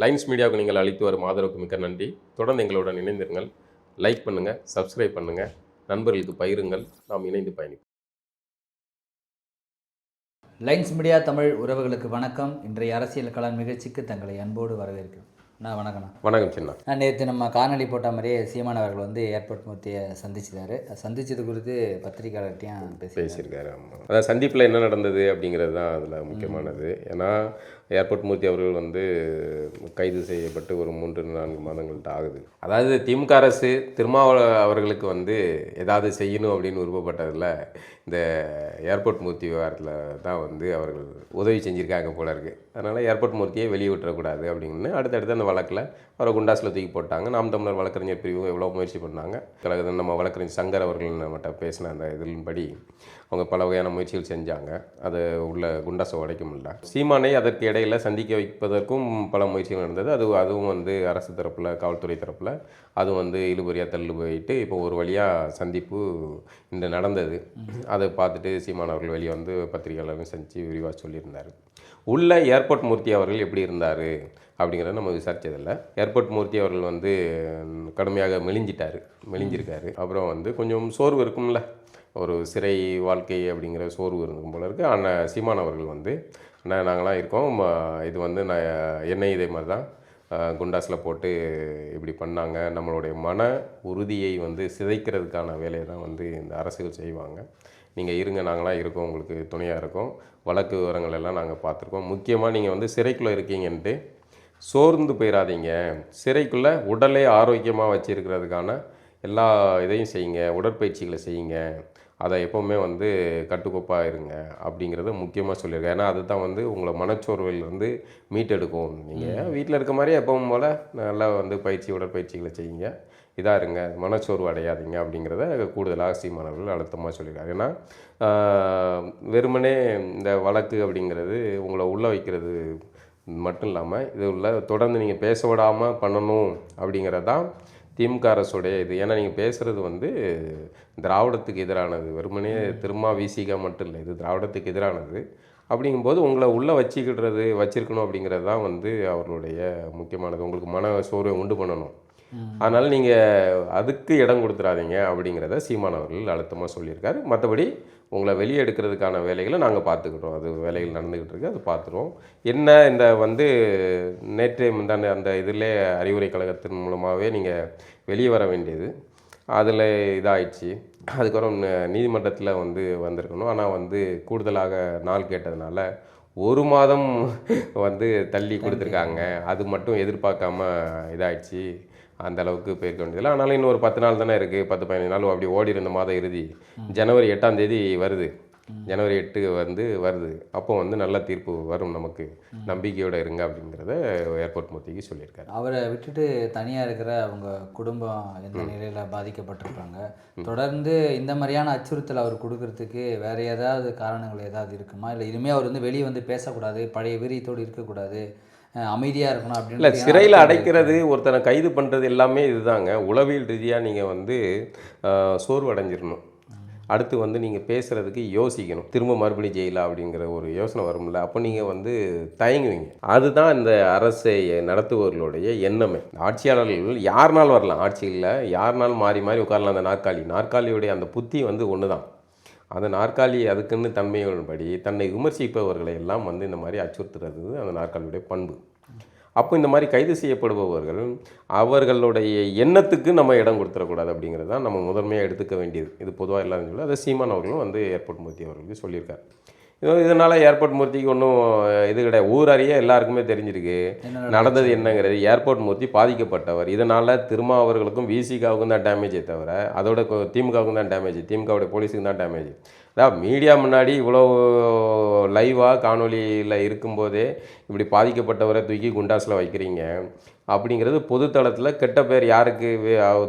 Lines மீடியாவுக்கு நீங்கள் அளித்து வரும் ஆதரவுக்கு மிக்க நன்றி. தொடர்ந்து எங்களுடன் இணைந்திருங்கள். லைக் பண்ணுங்கள் சப்ஸ்கிரைப் பண்ணுங்கள் நண்பர்களுக்கு பகிருங்கள். நாம் இணைந்து பயணிப்போம். லைன்ஸ் மீடியா தமிழ் உறவுகளுக்கு வணக்கம். இன்றைய அரசியல் களம் நிகழ்ச்சிக்கு தங்களை அன்போடு வரவேற்கிறோம். நான் வணக்கண்ணா வணக்கம் சின்ன. நான் நேற்று நம்ம காணொலி போட்ட மாதிரியே சீமான் அவர்கள் வந்து ஏர்போர்ட் மூர்த்தியை சந்திச்சிட்டாரு. சந்திச்சது குறித்து பத்திரிகையாளர்கிட்டையும் பேசி பேசியிருக்காரு ஆமாம் அதான் சந்திப்பில் என்ன நடந்தது அப்படிங்கிறது தான் அதில் முக்கியமானது. ஏன்னா ஏர்போர்ட் மூர்த்தி அவர்கள் வந்து கைது செய்யப்பட்டு ஒரு மூன்று நான்கு மாதங்கள்ட்ட ஆகுது. அதாவது திமுக அரசு திருமாவள அவர்களுக்கு வந்து ஏதாவது செய்யணும் அப்படின்னு விருப்பப்பட்டதில் இந்த ஏர்போர்ட் மூர்த்தி விவகாரத்தில் தான் வந்து அவர்கள் உதவி செஞ்சுருக்காங்க போல இருக்குது அதனால் ஏர்போர்ட் மூர்த்தியை வெளியே விட்டுறக்கூடாது அப்படின்னு அடுத்தடுத்து அந்த வழக்கில் அவரை குண்டாஸில் தூக்கி போட்டாங்க. நாம் தமிழர் வழக்கறிஞர் பிரிவு எவ்வளோ முயற்சி பண்ணாங்க. கழகத்தில் நம்ம வழக்கறிஞர் சங்கர் அவர்கள் நம்மகிட்ட பேசின அந்த இதின்படி அவங்க பல வகையான முயற்சிகள் செஞ்சாங்க. அது உள்ள குண்டாஸை உடைக்க முடியல. சீமானை அதற்கு இடையில சந்திக்க வைப்பதற்கும் பல முயற்சிகள் நடந்தது. அது அதுவும் வந்து அரசு தரப்பில் காவல்துறை தரப்பில் அதுவும் வந்து இழுபறியாக தள்ளு போயிட்டு இப்போ ஒரு வழியாக சந்திப்பு இந்த நடந்தது. அதை பார்த்துட்டு சீமான் அவர்கள் வெளியே வந்து பத்திரிகையாளர்கள் சந்தித்து விரிவாக சொல்லியிருந்தார். உள்ள ஏர்போர்ட் மூர்த்தி அவர்கள் எப்படி இருந்தார்? அப்படிங்கிறத நம்ம விசாரிச்சதில்ல. ஏர்போர்ட் மூர்த்தி அவர்கள் வந்து கடுமையாக மெலிஞ்சிட்டார். மெலிஞ்சிருக்காரு. அப்புறம் வந்து கொஞ்சம் சோர்வு இருக்கும்ல. ஒரு சிறை வாழ்க்கை அப்படிங்கிற சோர்வு இருக்கும் போல இருக்குது ஆனால் சீமான் அவர்கள் வந்து அண்ணா நாங்களாம் இருக்கோம். இது வந்து நான் என்னை இதே மாதிரி தான் குண்டாஸில் போட்டு இப்படி பண்ணாங்க. நம்மளுடைய மன உறுதியை வந்து சிதைக்கிறதுக்கான வேலையை தான் வந்து இந்த அரசுகள் செய்வாங்க. நீங்கள் இருங்க நாங்களாம் இருக்கோம். உங்களுக்கு துணையாக இருக்கோம். வழக்கு விவரங்கள் எல்லாம் நாங்கள் பார்த்துருக்கோம். முக்கியமாக நீங்கள் வந்து சிறைக்குள்ளே இருக்கீங்கன்ட்டு சோர்ந்து போயிடாதீங்க சிறைக்குள்ளே உடலை ஆரோக்கியமாக வச்சிருக்கிறதுக்கான எல்லா இதையும் செய்யுங்க. உடற்பயிற்சிகளை செய்யுங்க. அதை எப்போவுமே வந்து கட்டுக்கோப்பாக இருங்க அப்படிங்கிறத முக்கியமாக சொல்லியிருக்கேன். ஏன்னா அதுதான் வந்து உங்களை மனச்சோர்விலிருந்து மீட்டெடுக்கும். நீங்கள் வீட்டில் இருக்க மாதிரியே எப்பவும் போல் நல்லா வந்து பயிற்சி உடற்பயிற்சிகளை செய்யுங்க. இதாக இருங்க. மனச்சோர்வு அடையாதீங்க அப்படிங்கிறத கூடுதலாக சீமானவர்கள் அழுத்தமாக சொல்லியிருக்காங்க ஏன்னா வெறுமனே இந்த வழக்கு அப்படிங்கிறது உங்களை உள்ளே வைக்கிறது மட்டும் இல்லாமல் இது உள்ள தொடர்ந்து நீங்கள் பேச விடாமல் பண்ணணும் அப்படிங்கிறது தான் திமுக அரசுடைய இது. ஏன்னா நீங்கள் பேசுகிறது வந்து திராவிடத்துக்கு எதிரானது. வெறுமனே திருமா விசிகா மட்டும் இல்லை இது திராவிடத்துக்கு எதிரானது. அப்படிங்கும்போது உங்களை உள்ளே வச்சுக்கிடுறது வச்சிருக்கணும் அப்படிங்கிறது தான் வந்து அவர்களுடைய முக்கியமானது. உங்களுக்கு மன சோர்வை உண்டு பண்ணணும். அதனால் நீங்கள் அதுக்கு இடம் கொடுத்துறாதீங்க அப்படிங்கிறத சீமான் அவர்கள் அழுத்தமாக சொல்லியிருக்காரு. மற்றபடி உங்களை வெளியே எடுக்கிறதுக்கான வேலைகளை நாங்கள் பார்த்துக்கிட்டோம். அது வேலைகள் நடந்துக்கிட்டு இருக்கு அது பார்த்துருவோம். என்ன இந்த வந்து நேற்று முந்தாண்ட அந்த இதிலே அறிவுரை கழகத்தின் மூலமாகவே நீங்கள் வெளியே வர வேண்டியது. அதில் இதாயிடுச்சு. அதுக்கப்புறம் நீதிமன்றத்தில் வந்து வந்திருக்கணும். ஆனால் வந்து கூடுதலாக நாள் கேட்டதுனால ஒரு மாதம் வந்து தள்ளி கொடுத்துருக்காங்க. அது மட்டும் எதிர்பார்க்காம இதாயிடுச்சு. அந்த அளவுக்கு போயிருக்க வேண்டியதில்லை. ஆனாலும் இன்னும் ஒரு பத்து நாள் தானே இருக்குது பத்து பதினஞ்சு நாள் அப்படி ஓடி இருந்த மாதம் இறுதி. ஜனவரி எட்டாம் தேதி வருது. ஜனவரி எட்டு வந்து வருது. அப்போ வந்து நல்ல தீர்ப்பு வரும் நமக்கு. நம்பிக்கையோட இருங்க அப்படிங்கிறத ஏர்போர்ட் மூர்த்திக்கு சொல்லியிருக்காரு. அவரை விட்டுட்டு தனியாக இருக்கிற அவங்க குடும்பம் எந்த நிலையில் பாதிக்கப்பட்டிருக்காங்க? தொடர்ந்து இந்த மாதிரியான அச்சுறுத்தல் அவர் கொடுக்கறதுக்கு வேற ஏதாவது காரணங்கள் ஏதாவது இருக்குமா? இல்லை இனிமேல் அவர் வந்து வெளியே வந்து பேசக்கூடாது பழைய வீரியத்தோடு இருக்கக்கூடாது அமைதியாக இருக்கணும் இல்லை அப்படின்னு சிறையில் அடைக்கிறது ஒருத்தனை கைது பண்ணுறது எல்லாமே இதுதாங்க. உளவியல் ரீதியாக நீங்கள் வந்து ஆஹ், சோர்வு அடைஞ்சிடணும் அடுத்து வந்து நீங்கள் பேசுகிறதுக்கு யோசிக்கணும். திரும்ப மறுபடியும் ஜெயிலா அப்படிங்கிற ஒரு யோசனை வரும்ல அப்போ நீங்கள் வந்து தயங்குவீங்க. அதுதான் இந்த அரசை நடத்துபவர்களுடைய எண்ணமே. ஆட்சியாளர்கள் யாருனாலும் வரலாம். ஆட்சியில் யாருனாலும் மாறி மாறி உட்காரலாம். அந்த நாற்காலி நாற்காலியுடைய அந்த புத்தி வந்து ஒன்று தான் அந்த நாற்காலி அதுக்குன்னு தன்மைகளின்படி தன்னை விமர்சிப்பவர்களை எல்லாம் வந்து இந்த மாதிரி அச்சுறுத்துறது அந்த நாற்காலியுடைய பண்பு. அப்போ இந்த மாதிரி கைது செய்யப்படுபவர்கள் அவர்களுடைய எண்ணத்துக்கு நம்ம இடம் கொடுத்துடக்கூடாது அப்படிங்கிறது தான் நம்ம முதன்மையாக எடுத்துக்க வேண்டியது. இது பொதுவாக எல்லாரும் சொல்லி அதை சீமான் அவர்களும் வந்து ஏர்போர்ட் மூர்த்தி அவர்களுக்கு சொல்லியிருக்காரு. இது- இதனால ஏர்போர்ட் மூர்த்திக்கு ஒன்றும் இது கிடையாது. ஊர் அறிய எல்லாருக்குமே தெரிஞ்சிருக்கு. நடந்தது என்னங்கிறது ஏர்போர்ட் மூர்த்தி பாதிக்கப்பட்டவர். இதனால் திருமா அவர்களுக்கும் விசிகாவுக்கும் தான் டேமேஜே தவிர அதோட திமுகவுக்கும் தான் டேமேஜ் திமுகவுடைய போலீஸுக்கு தான் டேமேஜ் அதான் மீடியா முன்னாடி இவ்வளோ லைவாக காணொலியில் இருக்கும்போதே இப்படி பாதிக்கப்பட்டவரை தூக்கி குண்டாஸில் வைக்கிறீங்க. அப்படிங்கிறது பொதுத்தளத்தில் கெட்ட பேர் யாருக்கு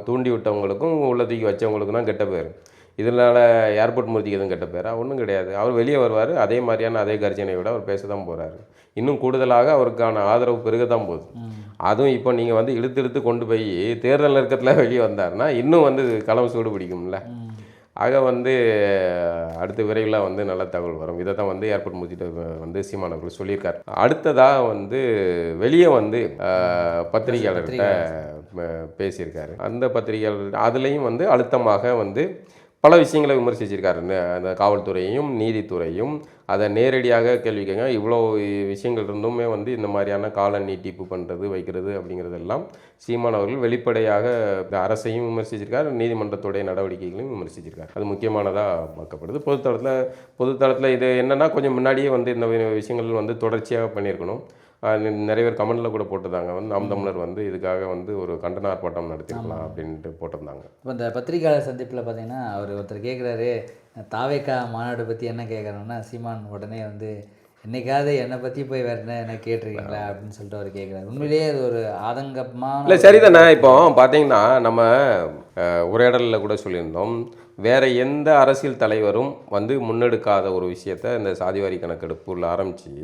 தூண்டி விட்டவங்களுக்கும் உள்ள தூக்கி வச்சவங்களுக்கும் தான் கெட்ட பேர். இதனால் ஏர்போர்ட் மூர்த்திக்கு எதுவும் கெட்ட பேரா? ஒன்றும் கிடையாது. அவர் வெளியே வருவார் அதே மாதிரியான அதே கர்ஜனையோட அவர் பேச தான் போகிறாரு இன்னும் கூடுதலாக அவருக்கான ஆதரவு பெருக தான் போகுது அதுவும் இப்போ நீங்கள் வந்து இழுத்து இழுத்து கொண்டு போய் தேர்தல் நெருக்கத்தில் வெளியே வந்தாருன்னா இன்னும் வந்து களம் சூடு பிடிக்கும்ல. ஆக வந்து அடுத்த விரைவில் வந்து நல்ல தகவல் வரும். இதை தான் வந்து ஏர்போர்ட் மூச்சிட்டு வந்து சீமான் அவர்கள் சொல்லியிருக்கார். அடுத்ததாக வந்து வெளியே வந்து பத்திரிகையாளர்கிட்ட பேசியிருக்காரு. அந்த பத்திரிகையாளர் அதுலேயும் வந்து அழுத்தமாக வந்து பல விஷயங்களை விமர்சிச்சிருக்காரு அந்த காவல்துறையையும் நீதித்துறையும். அதை நேரடியாக கேள்வி கேட்க இவ்வளோ விஷயங்கள் இருந்துமே வந்து இந்த மாதிரியான கால நீட்டிப்பு பண்ணுறது வைக்கிறது அப்படிங்கிறதெல்லாம் சீமான் அவர்கள் வெளிப்படையாக அரசையும் விமர்சிச்சிருக்கார் நீதிமன்றத்துடைய நடவடிக்கைகளையும் விமர்சிச்சிருக்கார். அது முக்கியமானதாக பார்க்கப்படுது. பொதுத்தளத்தில் பொதுத்தளத்தில் இது என்னென்னா கொஞ்சம் முன்னாடியே வந்து இந்த விஷயங்கள் வந்து தொடர்ச்சியாக பண்ணியிருக்கணும். நிறைய பேர் கமெண்டில் கூட போட்டிருந்தாங்க. வந்து நாம் தமிழர் வந்து இதுக்காக வந்து ஒரு கண்டன ஆர்ப்பாட்டம் நடத்திருக்கலாம் அப்படின்ட்டு போட்டிருந்தாங்க. இப்போ இந்த பத்திரிகையாளர் சந்திப்பில் பார்த்தீங்கன்னா அவர் ஒருத்தர் கேட்குறாரு தாவேக்கா மாநாடு பற்றி என்ன கேட்குறோன்னா சீமான் உடனே வந்து என்னைக்காவது என்னை பற்றி போய் வேறு என்ன என்ன கேட்டிருக்கீங்களா அப்படின்னு சொல்லிட்டு அவர் கேட்குறாரு உண்மையிலேயே அது ஒரு ஆதங்கமான இல்லை சரிதானே. இப்போ பார்த்தீங்கன்னா நம்ம உரையாடலில் கூட சொல்லியிருந்தோம். வேற எந்த அரசியல் தலைவரும் வந்து முன்னெடுக்காத ஒரு விஷயத்த இந்த சாதிவாரி கணக்கெடுப்புல ஆரம்பித்து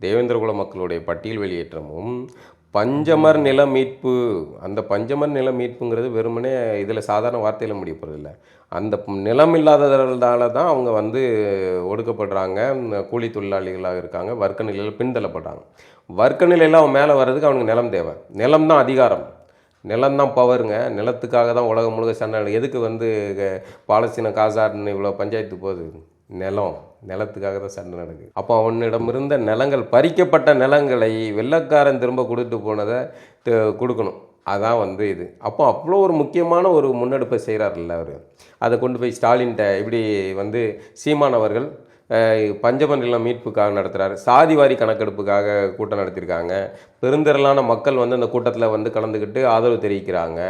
தேவேந்திரகுல மக்களுடைய பட்டியல் வெளியேற்றமும் பஞ்சமர் நில மீட்பு அந்த பஞ்சமர் நில மீட்புங்கிறது வெறுமனே இதில் சாதாரண வார்த்தையில் முடிய போகிறதில்ல அந்த நிலம் இல்லாததால தான் அவங்க வந்து ஒடுக்கப்படுறாங்க கூலி தொழிலாளிகளாக இருக்காங்க வர்க்க நிலையில் பின்தள்ளப்படுறாங்க. வர்க்க நிலையில் அவன் மேலே வர்றதுக்கு அவனுக்கு நிலம் தேவை. நிலம் தான் அதிகாரம். நிலம் தான் பவருங்க. நிலத்துக்காக தான் உலகம் முழுக்க சண்டை எதுக்கு வந்து பாலஸ்தீன காசார்னு இவ்வளோ பஞ்சாயத்து போகுது? நிலம் நிலத்துக்காக தான் சண்டை நடக்குது. அப்போ அவனிடம் இருந்த நிலங்கள் பறிக்கப்பட்ட நிலங்களை வெள்ளக்காரன் திரும்ப கொடுத்துட்டு போனதை கொடுக்கணும். அதான் வந்து இது. அப்போ அவ்வளோ ஒரு முக்கியமான ஒரு முன்னெடுப்பை செய்கிறாருல்ல அவர். அதை கொண்டு போய் ஸ்டாலின்கிட்ட இப்படி வந்து சீமானவர்கள் பஞ்சமண்டலம் மீட்புக்காக நடத்துகிறாரு சாதிவாரி கணக்கெடுப்புக்காக கூட்டம் நடத்தியிருக்காங்க. பெருந்திரளான மக்கள் வந்து அந்த கூட்டத்தில் வந்து கலந்துக்கிட்டு ஆதரவு தெரிவிக்கிறாங்க.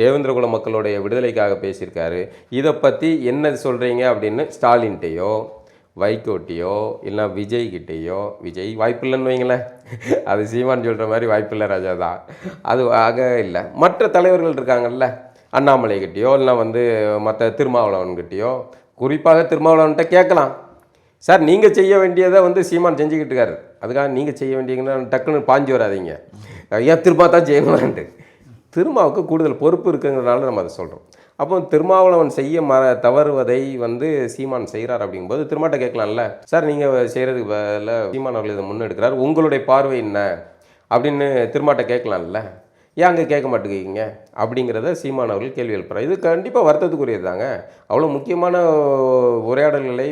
தேவேந்திரகுல மக்களுடைய விடுதலைக்காக பேசியிருக்காரு. இதை பற்றி என்ன சொல்கிறீங்க அப்படின்னு ஸ்டாலின்கிட்டையோ வைகோட்டியோ இல்லை விஜய்கிட்டேயோ விஜய் வாய்ப்பில்லைன்னு வைங்களேன். அது சீமான் சொல்கிற மாதிரி வாய்ப்பில்லை ராஜா தான். அது ஆக இல்லை. மற்ற தலைவர்கள் இருக்காங்கல்ல அண்ணாமலை கிட்டேயோ இல்லை வந்து மற்ற திருமாவளவன்கிட்டேயோ குறிப்பாக திருமாவளவன்கிட்ட கேட்கலாம். சார் நீங்கள் செய்ய வேண்டியதை வந்து சீமான் செஞ்சுக்கிட்டு இருக்காரு அதுக்காக நீங்கள் செய்ய வேண்டியதுன்னா டக்குன்னு பாஞ்சு வராதீங்க. ஏன் திரும்ப தான் செய்யணும்ன்ட்டு திருமாவுக்கு கூடுதல் பொறுப்பு இருக்குங்கிறனால நம்ம அதை சொல்கிறோம் அப்போ திருமாவளவன் செய்ய மற தவறுவதை வந்து சீமான் செய்கிறார் அப்படிங்கும்போது திருமாட்ட கேட்கலாம்ல. சார் நீங்கள் செய்கிறதுக்கு பதில் சீமான் அவர்கள் இதை முன்னெடுக்கிறார். உங்களுடைய பார்வை என்ன? அப்படின்னு திருமாட்ட கேட்கலாம்ல. ஏன் அங்கே கேட்க மாட்டேங்கிறீங்க? அப்படிங்கிறத சீமான் அவர்கள் கேள்வி எழுப்புறாரு. இது கண்டிப்பாக வருத்தத்துக்குரியது தாங்க அவ்வளோ முக்கியமான உரையாடல்களை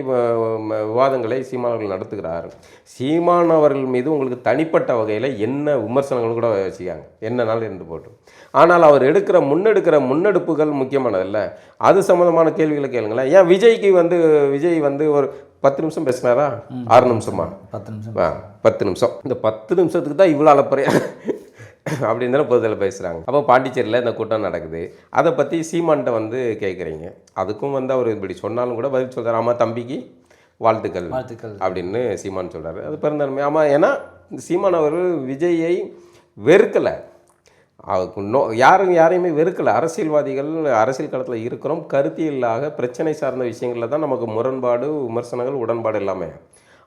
விவாதங்களை சீமான் அவர்கள் நடத்துகிறார். சீமான் அவர்கள் மீது உங்களுக்கு தனிப்பட்ட வகையில் என்ன விமர்சனங்கள் கூட வச்சுக்காங்க என்னனாலும் இருந்து போட்டு. ஆனால் அவர் எடுக்கிற முன்னெடுக்கிற முன்னெடுப்புகள் முக்கியமானதல்ல. அது சம்மந்தமான கேள்விகளை கேளுங்களேன். ஏன் விஜய்க்கு வந்து விஜய் வந்து ஒரு பத்து நிமிஷம் பேசினாரா? ஆறு நிமிஷமா? பத்து நிமிஷம். பத்து நிமிஷம். இந்த பத்து நிமிஷத்துக்கு தான் இவ்வளோ அலப்பறையா அப்படின்னு தானே பொதுவில் பேசுகிறாங்க அப்போ பாண்டிச்சேரியில் இந்த கூட்டம் நடக்குது. அதை பற்றி சீமான்ட்ட வந்து கேட்குறீங்க அதுக்கும் வந்து அவர் இப்படி சொன்னாலும் கூட பதில் சொல்கிறார் ஆமாம் தம்பிக்கு வாழ்த்துக்கள் வாழ்த்துக்கள். அப்படின்னு சீமான் சொல்கிறாரு அது பெருந்தன்மை ஆமாம் ஏன்னா சீமான் அவர்கள் விஜயை வெறுக்கலை. அவருக்கு நோ யாரும் யாரையுமே வெறுக்கலை. அரசியல்வாதிகள் அரசியல் களத்தில் இருக்கிறோம். கருத்தியலாக பிரச்சனை சார்ந்த விஷயங்களில் தான் நமக்கு முரண்பாடு விமர்சனங்கள் உடன்பாடு எல்லாமே.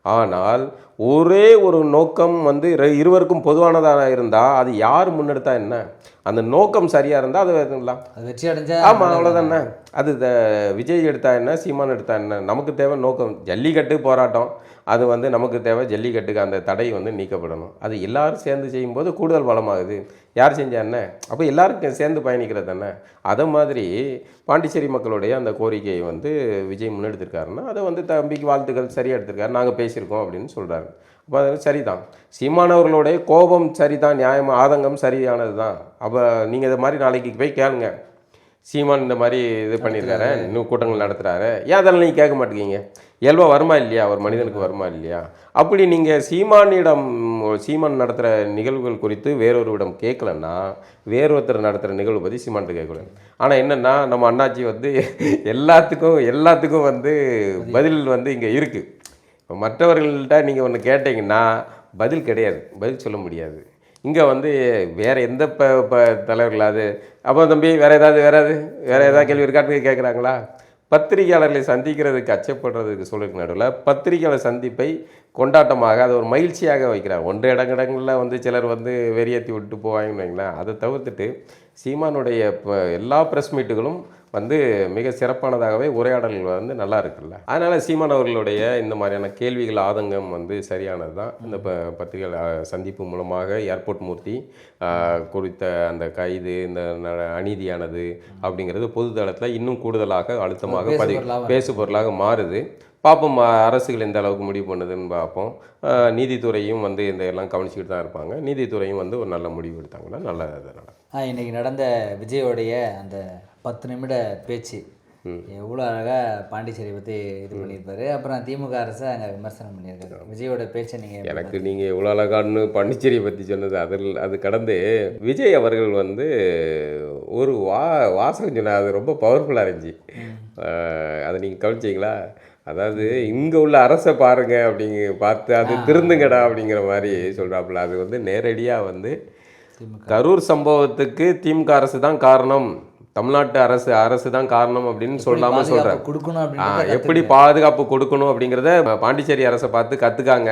ஆனால் ஒரே ஒரு நோக்கம் வந்து இரு- இருவருக்கும் பொதுவானதாக இருந்தால் அது யார் முன்னெடுத்தா என்ன? அந்த நோக்கம் சரியாக இருந்தால் அது வேறுங்களா? அது வெற்றி அடைஞ்சா ஆமாம் அவ்வளோதானே அது த- விஜய் எடுத்தா என்ன சீமான் எடுத்தா என்ன? நமக்கு தேவை நோக்கம். ஜல்லிக்கட்டு போராட்டம். அது வந்து நமக்கு தேவை ஜல்லிக்கட்டுக்கு அந்த தடை வந்து நீக்கப்படணும். அது எல்லாரும் சேர்ந்து செய்யும்போது கூடுதல் பலமாகுது. யார் செஞ்சா என்ன? அப்போ எல்லாரும் சேர்ந்து பயணிக்கிறது தானே. அதை மாதிரி பாண்டிச்சேரி மக்களுடைய அந்த கோரிக்கையை வந்து விஜய் முன்னெடுத்திருக்காருன்னா அதை வந்து தம்பிக்கு வாழ்த்துக்கள் சரியாக எடுத்திருக்காரு. நாங்கள் பேசியிருக்கோம் அப்படின்னு சொல்கிறாரு அப்போ அது சரிதான். சீமானவர்களுடைய கோபம் சரிதான் நியாயம் ஆதங்கம் சரியானது தான் அப்போ நீங்கள் இதை மாதிரி நாளைக்கு போய் கேளுங்க. சீமான் இந்த மாதிரி இது பண்ணியிருக்காரு இன்னும் கூட்டங்கள் நடத்துகிறாரு ஏன் அதெல்லாம் நீங்கள் கேட்க மாட்டேங்கீங்க இயல்பா வருமா இல்லையா? ஒரு மனிதனுக்கு வருமா இல்லையா? அப்படி நீங்கள் சீமானிடம் சீமான் நடத்துகிற நிகழ்வுகள் குறித்து வேறொருவிடம் கேட்கலன்னா வேறொருத்தர் நடத்துகிற நிகழ்வு பற்றி சீமான்ட்டு கேட்கக்கூடாது. ஆனால் என்னென்னா நம்ம அண்ணாச்சி வந்து எல்லாத்துக்கும் எல்லாத்துக்கும் வந்து பதில் வந்து இங்கே இருக்குது இப்போ மற்றவர்கள்ட்ட நீங்கள் ஒன்று கேட்டிங்கன்னா பதில் கிடையாது பதில் சொல்ல முடியாது. இங்கே வந்து வேறு எந்த ப ப தலைவர்களாவது அப்போ தம்பி வேறு ஏதாவது வேறு ஏதாவது வேறு ஏதாவது கேள்வி இருக்கான்னு கேட்குறாங்களா? பத்திரிகையாளர்களை சந்திக்கிறதுக்கு அச்சப்படுறதுக்கு சொல்லிருக்கு நடுவில் பத்திரிகையாளர் சந்திப்பை கொண்டாட்டமாக அதை ஒரு மகிழ்ச்சியாக வைக்கிறார் ஒன்று இடங்களில் வந்து சிலர் வந்து வெறியேற்றி விட்டு போவாங்கன்னு வைங்களேன். அதை தவிர்த்துட்டு சீமானுடைய இப்போ எல்லா ப்ரெஸ் மீட்டுகளும் வந்து மிக சிறப்பானதாகவே உரையாடல்கள் வந்து நல்லா இருக்குல்ல. அதனால் சீமான் அவர்களுடைய இந்த மாதிரியான கேள்விகள் ஆதங்கம் வந்து சரியானது தான். இந்த ப பத்திரிகை சந்திப்பு மூலமாக ஏர்போர்ட் மூர்த்தி குறித்த அந்த கைது இந்த அநீதியானது அப்படிங்கிறது பொது தளத்தில் இன்னும் கூடுதலாக அழுத்தமாக பதிவு பேசு பொருளாக மாறுது. பார்ப்போம் அரசுகள் எந்த அளவுக்கு முடிவு பண்ணுதுன்னு பார்ப்போம் நீதித்துறையும் வந்து இந்த எல்லாம் கவனிச்சுக்கிட்டு தான் இருப்பாங்க. நீதித்துறையும் வந்து ஒரு நல்ல முடிவு எடுத்தாங்கன்னா நல்லது நடக்கும். ஆ, இன்னைக்கு நடந்த விஜயோடைய அந்த பத்து நிமிட பேச்சு. எவ்வளோ அழகாக பாண்டிச்சேரி பற்றி இது பண்ணியிருப்பாரு. அப்புறம் திமுக அரசை அங்கே விமர்சனம் பண்ணியிருக்காரு. விஜயோட பேச்சை நீங்கள் எனக்கு நீங்கள் எவ்வளோ அழகான்னு பாண்டிச்சேரியை பற்றி சொன்னது அதில் அது கடந்து விஜய் அவர்கள் வந்து ஒரு வா வாசகம் சொன்னார் அது ரொம்ப பவர்ஃபுல்லாக இருந்துச்சு. அதை நீங்கள் கவனிச்சிங்களா? அதாவது இங்கே உள்ள அரசை பாருங்க அப்படிங்க பார்த்து அது திருந்துங்கடா அப்படிங்கிற மாதிரி சொல்கிறாப்புல அது வந்து நேரடியாக வந்து கரூர் சம்பவத்துக்கு திமுக அரசு தான் காரணம். தமிழ்நாட்டு அரசு அரசு தான் காரணம் அப்படின்னு பாதுகாப்பு சொல்கிறார் கொடுக்கணும் எப்படி பாதுகாப்பு கொடுக்கணும் அப்படிங்கிறத பாண்டிச்சேரி அரசை பார்த்து கற்றுக்காங்க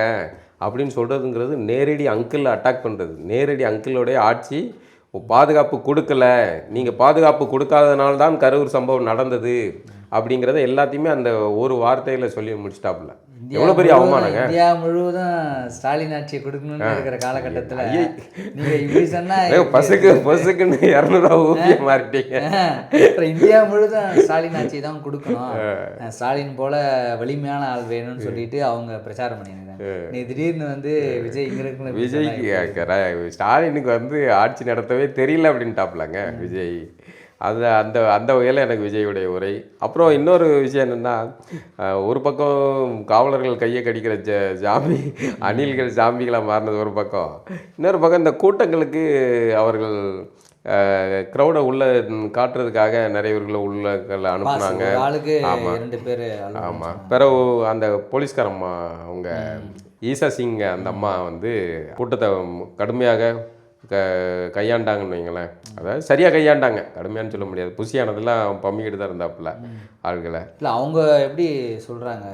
அப்படின்னு சொல்கிறதுங்கிறது நேரடி அங்கிள் அட்டாக் பண்ணுறது நேரடி அங்கிளோடைய ஆட்சி பாதுகாப்பு கொடுக்கல. நீங்கள் பாதுகாப்பு கொடுக்காதனால தான் கரூர் சம்பவம் நடந்தது. அப்படிங்கிறத எல்லாத்தையுமே அந்த ஒரு வார்த்தையில் சொல்லி முடிச்சிட்டாப்புல. எவ்வளோ பெரிய முழுவதும் அவமானங்க. இந்தியா முழுவதும் ஸ்டாலின் ஆட்சியை கொடுக்கணும்னு இருக்கிற காலகட்டத்தில் நீங்க இப்படி சொன்னா ஏய், பசுக்கு பசுக்குன்னு இரநூறுவா ஊப்பிய மாறிட்டீங்க. அப்புறம் இந்தியா முழுதும் ஸ்டாலின் ஆட்சி தான் கொடுக்கணும். ஸ்டாலின் போல வலிமையான ஆள் வேணும்னு சொல்லிட்டு அவங்க பிரச்சாரம் பண்ணியிருக்காங்க. நீ திடீர்னு வந்து விஜய் இங்க விஜய்க்கு ஸ்டாலினுக்கு வந்து ஆட்சி நடத்தவே தெரியல அப்படின்ட்டாப்லங்க விஜய். அது அந்த அந்த வகையில் எனக்கு விஜயுடைய உரை. அப்புறம் இன்னொரு விஷயம் என்னென்னா ஒரு பக்கம் காவலர்கள் கையை கடிக்கிற ஜ ஜாமி அணில்கள் ஜாம்பிகளாக மாறினது ஒரு பக்கம். இன்னொரு பக்கம் இந்த கூட்டங்களுக்கு அவர்கள் க்ரௌடை உள்ள காட்டுறதுக்காக நிறையவர்களை உள்ள பாஸ், அனுப்புனாங்க. ஒரு ஆளுக்கு ஆமா. ரெண்டு பேர் ஆமாம் பிறகு அந்த போலீஸ்காரம்மா அவங்க ஈசா சிங் அந்த அம்மா வந்து கூட்டத்தை கடுமையாக க கையாண்டாங்கன்னு வைங்களேன். அதாவது சரியாக கையாண்டாங்க. கடுமையான்னு சொல்ல முடியாது. புசியானதெல்லாம் பம்மிக்கிட்டு தான் இருந்தாப்புல ஆள்களை. இல்ல அவங்க எப்படி சொல்றாங்க?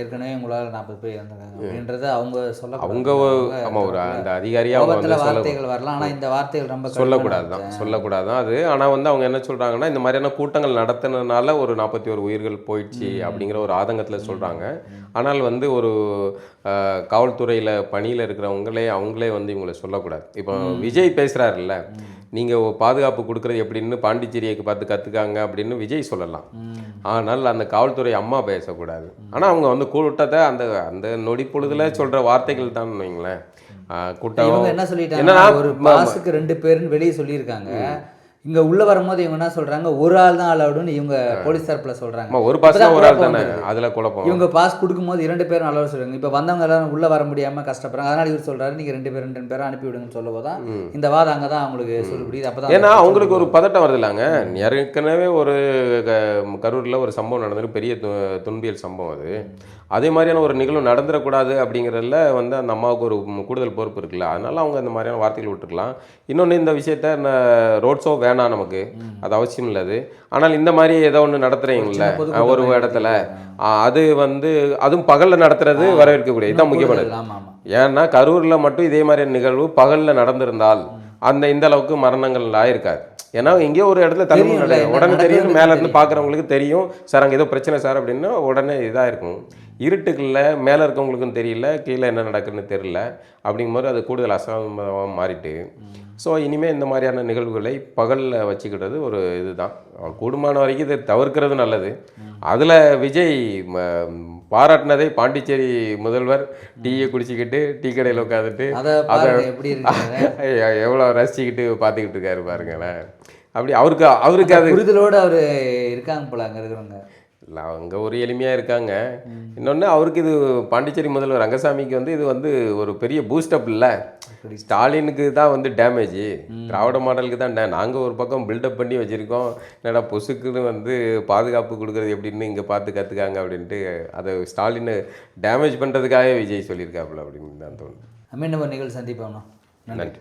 ஏற்கனவே உங்களால நாற்பது பேர் இறந்துருக்காங்க அப்படின்றத அவங்க சொல்ல அவங்க ஆமாம் ஒரு அந்த அதிகாரியாக அவங்க வார்த்தைகள் வரலாம். ஆனா இந்த வார்த்தைகள் ரொம்ப சொல்லக்கூடாது தான். சொல்லக்கூடாது தான் அது. ஆனால் வந்து அவங்க என்ன சொல்கிறாங்கன்னா இந்த மாதிரியான கூட்டங்கள் நடத்தினதுனால ஒரு நாற்பத்தி ஒரு உயிர்கள் போயிடுச்சு அப்படிங்கிற ஒரு ஆதங்கத்தில் சொல்கிறாங்க ஆனால் வந்து ஒரு காவல்துறையில் பணியில் இருக்கிறவங்களே அவங்களே வந்து இவங்களை சொல்லக்கூடாது. இப்போ விஜய் பேசுகிறாருல்ல நீங்கள் பாதுகாப்பு கொடுக்குறது எப்படின்னு பாண்டிச்சேரியை பார்த்து கற்றுக்காங்க அப்படின்னு விஜய் சொல்லலாம். ஆனால் அந்த காவல்துறை அம்மா பேசக்கூடாது. ஆனால் அவங்க வந்து கூட்டத்தை அந்த அந்த நொடி பொழுதுல சொல்கிற வார்த்தைகள் தான் வைங்களேன். கூட்டம் என்ன சொல்லிட்டாங்க ஒரு ம- ம- பாஸுக்கு ரெண்டு பேருன்னு வெளியே சொல்லியிருக்காங்க. இங்க உள்ள வரும்போது இவங்க என்ன சொல்றாங்க? ஒரு ஆள் தான் அலவுடுன்னு இவங்க போலீஸ் தரப்புல சொல்றாங்க. ஒரு பாஸ் ஒரு ஆள் தானே. அதுல குழப்பம் இவங்க பாஸ் கொடுக்கும்போது இரண்டு பேரும் அலோடு சொல்றாங்க. இப்போ வந்தவங்க எல்லாரும் உள்ள வர முடியாம கஷ்டப்படுறாங்க. அதனால இவர் சொல்றாரு நீங்க ரெண்டு பேரும் ரெண்டு பேரும் அனுப்பி விடுங்கன்னு சொல்லும்போது தான் இந்த வாதம் அங்கே தான் அவங்களுக்கு சொல்லி புரியுது அப்பதான் ஏன்னா அவங்களுக்கு ஒரு பதட்டம் வருது இல்லைங்க ஏற்கனவே ஒரு கரூர்ல ஒரு சம்பவம் நடந்தது பெரிய துன்பியல் சம்பவம் அது. அதே மாதிரியான ஒரு நிகழ்வு நடந்துடக்கூடாது அப்படிங்கிறதுல வந்து அந்த அம்மாவுக்கு ஒரு கூடுதல் பொறுப்பு இருக்குல்ல. அதனால அவங்க இந்த மாதிரியான வார்த்தைகள் விட்டுருக்கலாம். இன்னொன்று இந்த விஷயத்த ரோட் ஷோ வேணாம் நமக்கு. அது அவசியம் இல்லை அது. ஆனால் இந்த மாதிரி ஏதோ ஒன்று பொதுக்கூட்டம் ஒரு இடத்துல. அது வந்து அதுவும் பகலில் நடத்துறது வரவேற்கக்கூடிய இதுதான் முக்கியமானது. ஏன்னா கரூரில் மட்டும் இதே மாதிரி நிகழ்வு பகலில் நடந்திருந்தால் அந்த இந்த அளவுக்கு மரணங்கள் ஆயிருக்காது ஏன்னா எங்கேயோ ஒரு இடத்துல. என்ன உடனே தெரியும் மேல இருந்து. பார்க்குறவங்களுக்கு தெரியும் சார் அங்கே ஏதோ பிரச்சனை சார் அப்படின்னா உடனே இதாக இருக்கும் இருட்டுக்குள்ள மேலே இருக்கவங்களுக்கும் தெரியல கீழே என்ன நடக்குதுன்னு தெரியல அப்படிங்கும்போது அது கூடுதல் அசம்பவமாக மாறிட்டு. ஸோ இனிமேல் இந்த மாதிரியான நிகழ்வுகளை பகலில் வச்சுக்கிட்டது ஒரு இதுதான். கூடுமான வரைக்கும் இதை தவிர்க்கிறது நல்லது. அதில் விஜய் பாராட்டினதை பாண்டிச்சேரி முதல்வர் டீயை குடிச்சிக்கிட்டு டீ கடையில் உட்காந்துட்டு அதை எவ்வளோ ரசிச்சுக்கிட்டு பார்த்துக்கிட்டு இருக்காரு பாருங்களேன். அப்படி அவருக்கு அவருக்கு அது புரிதலோட அவரு இருக்காங்க போல அங்க இருக்கிறவங்க. இல்லை அவங்க ஒரு எளிமையாக இருக்காங்க. இன்னொன்று அவருக்கு இது பாண்டிச்சேரி முதல்வர் ரங்கசாமிக்கு வந்து இது வந்து ஒரு பெரிய பூஸ்டப் இல்லை. ஸ்டாலினுக்கு தான் வந்து டேமேஜ் திராவிட மாடலுக்கு தான் டே நாங்கள் ஒரு பக்கம் பில்டப் பண்ணி வச்சுருக்கோம். என்னடா பொசுக்குன்னு வந்து பாதுகாப்பு கொடுக்குறது எப்படின்னு இங்கே பார்த்து கற்றுக்காங்க அப்படின்ட்டு அதை ஸ்டாலினை டேமேஜ் பண்ணுறதுக்காகவே விஜய் சொல்லியிருக்காப்புல அப்படின்னு தான் தோணுது. மீண்டும் ஒரு நிகழ்வு சந்திப்போம் நன்றி. நன்றி.